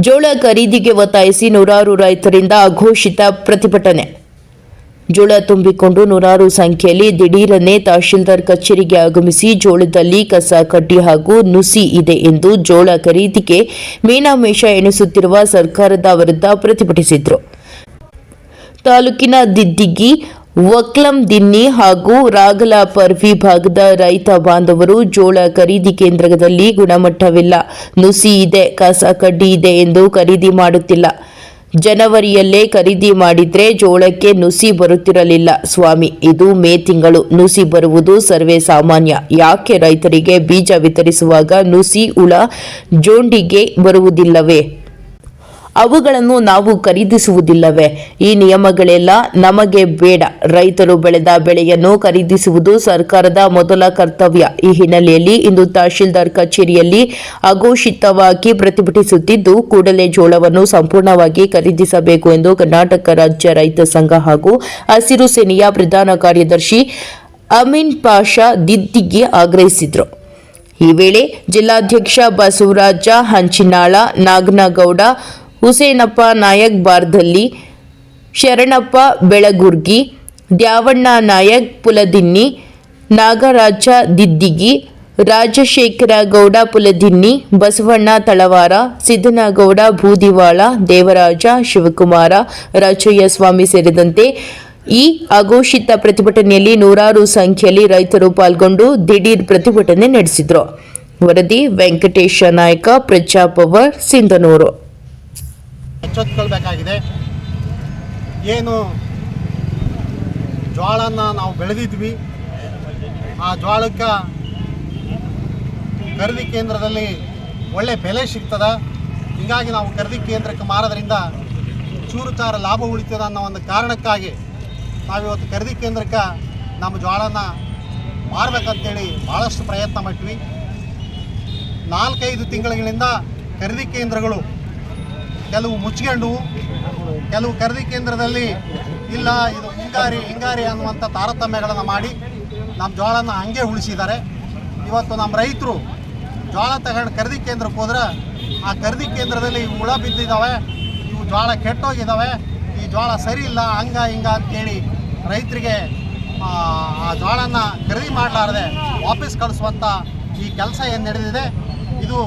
ಜೋಳ ಖರೀದಿಗೆ ಒತ್ತಾಯಿಸಿ ನೂರಾರು ರೈತರಿಂದ ಅಘೋಷಿತ ಪ್ರತಿಭಟನೆ. ಜೋಳ ತುಂಬಿಕೊಂಡು ನೂರಾರು ಸಂಖ್ಯೆಯಲ್ಲಿ ದಿಢೀರನೆ ತಹಶೀಲ್ದಾರ್ ಕಚೇರಿಗೆ ಆಗಮಿಸಿ ಜೋಳದಲ್ಲಿ ಕಸ ಕಡ್ಡಿ ಹಾಗೂ ನುಸಿ ಇದೆ ಎಂದು ಜೋಳ ಖರೀದಿಗೆ ಮೀನಾಮೇಷ ಎಣಿಸುತ್ತಿರುವ ಸರ್ಕಾರದ ವಿರುದ್ಧ ಪ್ರತಿಭಟಿಸಿದರು. ತಾಲೂಕಿನ ದಿದ್ದಿಗಿ ವಕ್ಲಂ ದಿನ್ನಿ ಹಾಗೂ ರಾಗಲ ಪರ್ವಿ ಭಾಗದ ರೈತ ಬಾಂಧವರು ಜೋಳ ಖರೀದಿ ಕೇಂದ್ರದಲ್ಲಿ ಗುಣಮಟ್ಟವಿಲ್ಲ. ನುಸಿ ಇದೆ, ಕಸ ಕಡ್ಡಿ ಇದೆ ಎಂದು ಖರೀದಿ ಮಾಡುತ್ತಿಲ್ಲ. ಜನವರಿಯಲ್ಲೇ ಖರೀದಿ ಮಾಡಿದ್ರೆ ಜೋಳಕ್ಕೆ ನುಸಿ ಬರುತ್ತಿರಲಿಲ್ಲ. ಸ್ವಾಮಿ, ಇದು ಮೇ ತಿಂಗಳು. ನುಸಿ ಬರುವುದು ಸರ್ವೇ ಸಾಮಾನ್ಯ. ಯಾಕೆ ರೈತರಿಗೆ ಬೀಜ ವಿತರಿಸುವಾಗ ನುಸಿ, ಹುಳ, ಜೋಂಡಿಗೆ ಬರುವುದಿಲ್ಲವೇ? ಅವುಗಳನ್ನು ನಾವು ಖರೀದಿಸುವುದಿಲ್ಲವೇ? ಈ ನಿಯಮಗಳೆಲ್ಲ ನಮಗೆ ಬೇಡ. ರೈತರು ಬೆಳೆದ ಬೆಳೆಯನ್ನು ಖರೀದಿಸುವುದು ಸರ್ಕಾರದ ಮೊದಲ ಕರ್ತವ್ಯ. ಈ ಹಿನ್ನೆಲೆಯಲ್ಲಿ ಇಂದು ತಹಶೀಲ್ದಾರ್ ಕಚೇರಿಯಲ್ಲಿ ಅಘೋಷಿತವಾಗಿ ಪ್ರತಿಭಟಿಸುತ್ತಿದ್ದು, ಕೂಡಲೇ ಜೋಳವನ್ನು ಸಂಪೂರ್ಣವಾಗಿ ಖರೀದಿಸಬೇಕು ಎಂದು ಕರ್ನಾಟಕ ರಾಜ್ಯ ರೈತ ಸಂಘ ಹಾಗೂ ಹಸಿರು ಸೇನೆಯ ಪ್ರಧಾನ ಕಾರ್ಯದರ್ಶಿ ಅಮೀನ್ ಪಾಷಾ ದಿದ್ದಿಗೆ ಆಗ್ರಹಿಸಿದರು. ಈ ವೇಳೆ ಜಿಲ್ಲಾಧ್ಯಕ್ಷ ಬಸವರಾಜ ಹಂಚಿನಾಳ, ನಾಗನಗೌಡ ಹುಸೇನಪ್ಪ ನಾಯಕ್ ಬಾರ್ದಲ್ಲಿ, ಶರಣಪ್ಪ ಬೆಳಗುರ್ಗಿ, ದ್ಯಾವಣ್ಣ ನಾಯಕ್ ಪುಲದಿನ್ನಿ, ನಾಗರಾಜ ದಿದ್ದಿಗಿ, ರಾಜಶೇಖರ ಗೌಡ ಪುಲದಿನ್ನಿ, ಬಸವಣ್ಣ ತಳವಾರ, ಸಿದ್ದನಗೌಡ ಭೂದಿವಾಳ ದೇವರಾಜ ಶಿವಕುಮಾರ, ರಾಜಯ್ಯ ಸ್ವಾಮಿ ಸೇರಿದಂತೆ ಈ ಅಘೋಷಿತ ಪ್ರತಿಭಟನೆಯಲ್ಲಿ ನೂರಾರು ಸಂಖ್ಯೆಯಲ್ಲಿ ರೈತರು ಪಾಲ್ಗೊಂಡು ದಿಢೀರ್ ಪ್ರತಿಭಟನೆ ನಡೆಸಿದರು. ವರದಿ ವೆಂಕಟೇಶ ನಾಯಕ, ಪ್ರಜಾಪವರ್, ಸಿಂಧನೂರು. ಎಚ್ಚೆತ್ಕೊಳ್ಬೇಕಾಗಿದೆ ಏನು ಜೋಳನ ನಾವು ಬೆಳೆದಿದ್ವಿ. ಆ ಜೋಳಕ್ಕೆ ಖರೀದಿ ಕೇಂದ್ರದಲ್ಲಿ ಒಳ್ಳೆ ಬೆಲೆ ಸಿಗ್ತದ. ಹೀಗಾಗಿ ನಾವು ಖರೀದಿ ಕೇಂದ್ರಕ್ಕೆ ಮಾರೋದ್ರಿಂದ ಚೂರುಚಾರ ಲಾಭ ಉಳಿತದ ಅನ್ನೋ ಒಂದು ಕಾರಣಕ್ಕಾಗಿ ನಾವಿವತ್ತು ಖರೀದಿ ಕೇಂದ್ರಕ್ಕೆ ನಮ್ಮ ಜೋಳನ ಮಾರಬೇಕಂತೇಳಿ ಭಾಳಷ್ಟು ಪ್ರಯತ್ನ ಮಾಡ್ತೀವಿ ನಾಲ್ಕೈದು ತಿಂಗಳಿಂದ ಖರೀದಿ ಕೇಂದ್ರಗಳು ಕೆಲವು ಮುಚ್ಕೊಂಡು ಕೆಲವು ಖರೀದಿ ಕೇಂದ್ರದಲ್ಲಿ ಇಲ್ಲ, ಇದು ಹಿಂಗಾರಿ ಹಿಂಗಾರಿ ಅನ್ನುವಂಥ ತಾರತಮ್ಯಗಳನ್ನು ಮಾಡಿ ನಮ್ಮ ಜೋಳನ ಹಂಗೆ ಉಳಿಸಿದ್ದಾರೆ. ಇವತ್ತು ನಮ್ಮ ರೈತರು ಜೋಳ ತಗೊಂಡು ಖರೀದಿ ಕೇಂದ್ರಕ್ಕೆ ಹೋದ್ರೆ ಆ ಖರೀದಿ ಕೇಂದ್ರದಲ್ಲಿ ಹುಳ ಬಿದ್ದಿದ್ದಾವೆ ಇವು ಜೋಳ ಕೆಟ್ಟೋಗಿದ್ದಾವೆ ಈ ಜೋಳ ಸರಿ ಇಲ್ಲ, ಹಂಗ, ಹಿಂಗ ಅಂತೇಳಿ ರೈತರಿಗೆ, ಆ ಆ ಜೋಳನ ಖರೀದಿ ಮಾಡಲಾರದೆ ವಾಪಸ್ ಕಳಿಸುವಂಥ ಈ ಕೆಲಸ ಏನು ನಡೆದಿದೆ, ಇದು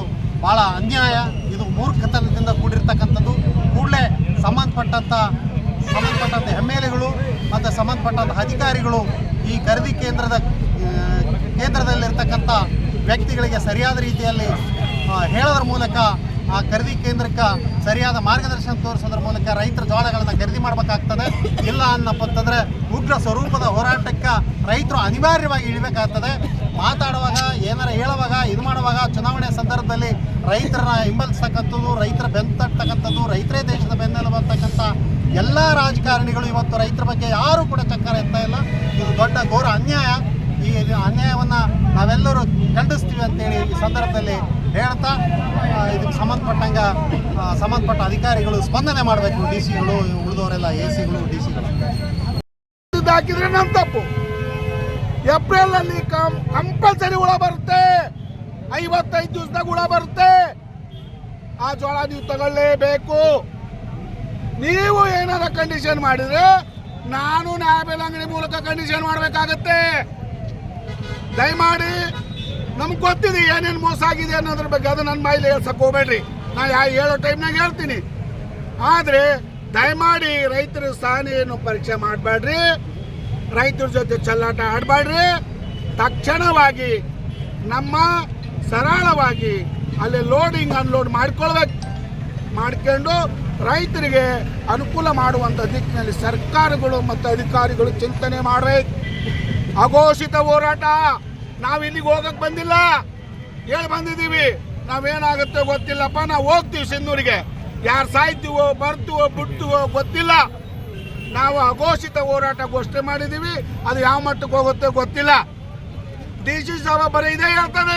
ಭಾಳ ಅನ್ಯಾಯ. ಇದು ಮೂರ್ಖತನದಿಂದ ಕೂಡಿರ್ತಕ್ಕಂಥದ್ದು. ಕೂಡಲೇ ಸಂಬಂಧಪಟ್ಟಂಥ ಸಂಬಂಧಪಟ್ಟಂಥ ಎಂ ಎಲ್ ಎಗಳು ಮತ್ತು ಸಂಬಂಧಪಟ್ಟಂಥ ಅಧಿಕಾರಿಗಳು ಈ ಖರೀದಿ ಕೇಂದ್ರದ ಕೇಂದ್ರದಲ್ಲಿರ್ತಕ್ಕಂಥ ವ್ಯಕ್ತಿಗಳಿಗೆ ಸರಿಯಾದ ರೀತಿಯಲ್ಲಿ ಹೇಳೋದ್ರ ಮೂಲಕ ಆ ಖರೀದಿ ಕೇಂದ್ರಕ್ಕೆ ಸರಿಯಾದ ಮಾರ್ಗದರ್ಶನ ತೋರಿಸೋದ್ರ ಮೂಲಕ ರೈತರ ಜೋಳಗಳನ್ನು ಖರೀದಿ ಮಾಡಬೇಕಾಗ್ತದೆ. ಇಲ್ಲ ಅನ್ನಪ್ಪಂತಂದ್ರೆ ಉಗ್ರ ಸ್ವರೂಪದ ಹೋರಾಟಕ್ಕೆ ರೈತರು ಅನಿವಾರ್ಯವಾಗಿ ಇಳಿಬೇಕಾಗ್ತದೆ. ಮಾತಾಡುವಾಗ, ಏನಾರ ಹೇಳುವಾಗ, ಇದು ಮಾಡುವಾಗ ಚುನಾವಣೆ ಸಂದರ್ಭದಲ್ಲಿ ರೈತರನ್ನ ಹಿಂಬಲಿಸ್ತಕ್ಕಂಥದ್ದು, ರೈತರ ಬೆನ್ನು ತಟ್ಟತಕ್ಕಂಥದ್ದು ರೈತರೇ ದೇಶದ ಬೆನ್ನೆಲುಬು ಅಂತಕ್ಕಂಥ ಎಲ್ಲ ರಾಜಕಾರಣಿಗಳು ಇವತ್ತು ರೈತರ ಬಗ್ಗೆ ಯಾರೂ ಕೂಡ ಚಕ್ಕರ ಎತ್ತಾ ಇಲ್ಲ. ಇದು ದೊಡ್ಡ ಘೋರ ಅನ್ಯಾಯ. ಈ ಅನ್ಯಾಯವನ್ನು ನಾವೆಲ್ಲರೂ ಖಂಡಿಸ್ತೀವಿ ಅಂತೇಳಿ ಈ ಸಂದರ್ಭದಲ್ಲಿ ಹೇಳ್ತಾ ಇದಕ್ಕೆ ಸಂಬಂಧಪಟ್ಟಂಗ ಸಂಬಂಧಪಟ್ಟ ಅಧಿಕಾರಿಗಳು ಸ್ಪಂದನೆ ಮಾಡಬೇಕು ಡಿ ಸಿಗಳು ಉಳಿದವರೆಲ್ಲ ಎ ಸಿಗಳು, ಡಿ ಸಿಗಳು. ಹಾಕಿದ್ರೆ ನಮ್ಮ ತಪ್ಪು. ಏಪ್ರಿಲ್ ಅಲ್ಲಿ ಕಂಪಲ್ಸರಿ ಹುಳ ಬರುತ್ತೆ. ಐವತ್ತೈದು ದಿವಸದಾಗ ಹುಳ ಬರುತ್ತೆ. ಆ ಜೋಳ ನೀವು ತಗೊಳ್ಳೇಬೇಕು. ನೀವು ಏನಾರ ಕಂಡೀಷನ್ ಮಾಡಿದ್ರೆ ನಾನು ನ್ಯಾಯಬೆಲೆ ಅಂಗಡಿ ಮೂಲಕ ಕಂಡೀಷನ್ ಮಾಡಬೇಕಾಗತ್ತೆ. ದಯಮಾಡಿ ನಮ್ಗೆ ಗೊತ್ತಿದೆ ಏನೇನು ಮೋಸ ಆಗಿದೆ ಅನ್ನೋದ್ರ ಬಗ್ಗೆ ಅದು ನನ್ನ ಮೈಲಿ ಹೇಳ್ಸಕ್ಕೆ ಹೋಗ್ಬೇಡ್ರಿ. ನಾ ಯಾ ಹೇಳೋ ಟೈಮ್ನಾಗ ಹೇಳ್ತೀನಿ. ಆದರೆ ದಯಮಾಡಿ ರೈತರ ಸಹನೆಯನ್ನು ಪರೀಕ್ಷೆ ಮಾಡಬೇಡ್ರಿ ರೈತರ ಜೊತೆ ಚೆಲ್ಲಾಟ ಆಡಬೇಡ್ರಿ ತಕ್ಷಣವಾಗಿ ನಮ್ಮ ಸರಳವಾಗಿ ಅಲ್ಲಿ ಲೋಡಿಂಗ್ ಅನ್ಲೋಡ್ ಮಾಡ್ಕೊಳ್ಬೇಕು. ಮಾಡ್ಕೊಂಡು ರೈತರಿಗೆ ಅನುಕೂಲ ಮಾಡುವಂಥ ದಿಕ್ಕಿನಲ್ಲಿ ಸರ್ಕಾರಗಳು ಮತ್ತು ಅಧಿಕಾರಿಗಳು ಚಿಂತನೆ ಮಾಡಬೇಕು. ಅಘೋಷಿತ ಹೋರಾಟ. ನಾವು ಇಲ್ಲಿಗೆ ಹೋಗಕ್ಕೆ ಬಂದಿಲ್ಲ. ಹೇಳಿ ಬಂದಿದ್ದೀವಿ. ನಾವೇನಾಗುತ್ತೆ ಗೊತ್ತಿಲ್ಲಪ್ಪ. ನಾವು ಹೋಗ್ತೀವಿ ಸಿಂಧೂರಿಗೆ ಯಾರು ಸಾಯ್ತೀವೋ, ಬರ್ತೀವೋ, ಬಿಡ್ತೀವೋ ಗೊತ್ತಿಲ್ಲ. ನಾವು ಅಘೋಷಿತ ಹೋರಾಟ ಘೋಷಣೆ ಮಾಡಿದ್ದೀವಿ. ಅದು ಯಾವ ಮಟ್ಟಕ್ಕೆ ಹೋಗುತ್ತೆ ಗೊತ್ತಿಲ್ಲ. ಡಿ ಸಿ ಸಾಹೇಬ ಬರೀ ಇದೇ ಹೇಳ್ತಾರೆ.